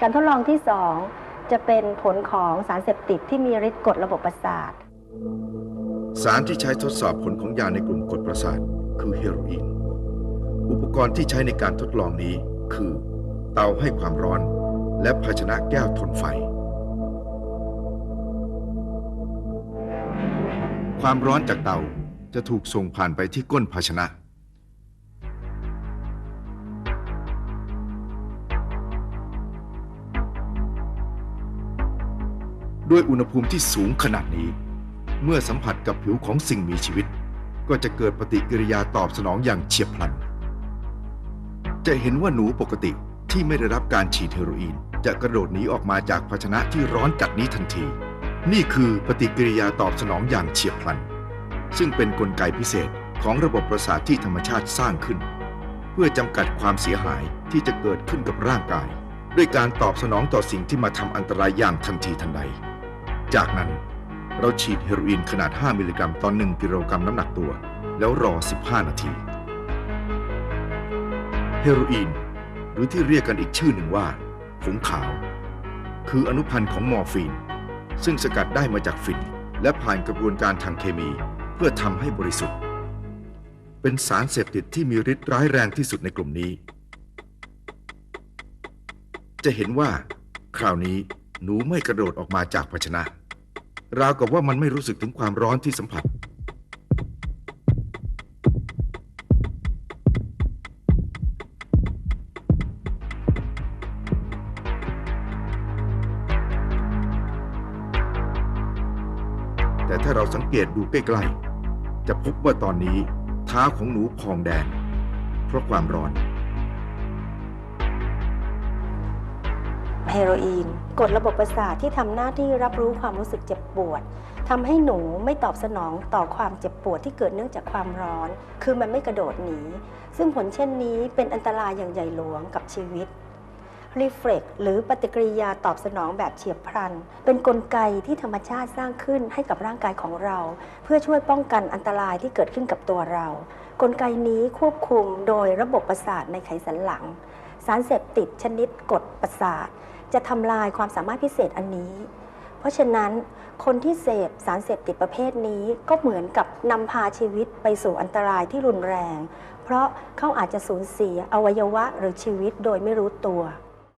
การทดลองที่ 2 จะเป็นผลของสารเสพติดที่มีฤทธิ์กดระบบประสาท สารที่ใช้ทดสอบผลของยาในกลุ่มกดประสาทคือเฮโรอีน อุปกรณ์ที่ใช้ในการทดลองนี้คือ เตาให้ความร้อน และภาชนะแก้วทนไฟ ความร้อนจากเตาจะถูกส่งผ่านไปที่ก้นภาชนะ ด้วยอุณหภูมิที่สูงขนาดนี้ เมื่อสัมผัสกับผิวของสิ่งมีชีวิต ก็จะเกิดปฏิกิริยาตอบสนองอย่างเฉียบพลัน จะเห็นว่าหนูปกติที่ไม่ได้รับการฉีดเฮโรอีน จะกระโดดหนีออกมาจากภาชนะที่ร้อนจัดนี้ทันที นี่คือปฏิกิริยาตอบสนองอย่างเฉียบพลัน ซึ่งเป็นนกลไกพิเศษของระบบประสาทที่ธรรมชาติสร้างขึ้น เพื่อจำกัดความเสียหายที่จะเกิดขึ้นกับร่างกาย ด้วยการตอบสนองต่อสิ่งที่มาทำอันตรายอย่างทันทีทันใด จากนั้นเราฉีดเฮโรอีนขนาด 5 มิลลิกรัมต่อ1กิโลกรัมน้ำหนักตัว แล้วรอ 15 นาที เฮโรอีน หรือที่เรียกกันอีกชื่อหนึ่งว่า ผงขาว คืออนุพันธ์ของมอร์ฟีน ซึ่งสกัดได้มาจากฝิ่นและผ่านกระบวนการทางเคมี เพื่อทำให้บริสุทธิ์ เป็นสารเสพติดที่มีฤทธิ์ร้ายแรงที่สุดในกลุ่มนี้ จะเห็นว่า คราวนี้หนูไม่กระโดดออกมาจากภาชนะ ราวกับว่ามันไม่รู้สึกถึงความร้อนที่สัมผัส แต่ถ้าเราสังเกตดูใกล้ๆ จะพบว่าตอนนี้เท้าของหนูพองแดงเพราะความร้อน ฮโรอีนกดระบบประสาทที่ทำหน้าที่รับรู้ความรู้สึกเจ็บปวดทำให้หนูไม่ตอบสนองต่อความเจ็บปวดที่เกิดเนื่องจากความร้อน คือมันไม่กระโดดหนี ซึ่งผลเช่นนี้เป็นอันตรายอย่างใหญ่หลวงกับชีวิตรีเฟล็กหรือปฏิกิริยาตอบสนองแบบเฉียบพลัน เป็นนกลไกที่ธรรมชาติสร้างขึ้นให้กับร่างกายของเรา เพื่อช่วยป้องกันอันตรายที่เกิดขึ้นกับตัวเรา กลไกนี้ควบคุมโดยระบบประสาทในไขสันหลัง สารเสพติดชนิดกดประสาท จะทำลายความสามารถพิเศษอันนี้ เพราะฉะนั้นคนที่เสพสารเสพติดประเภทนี้ก็เหมือนกับนำพาชีวิตไปสู่อันตรายที่รุนแรง เพราะเขาอาจจะสูญเสียอวัยวะหรือชีวิตโดยไม่รู้ตัว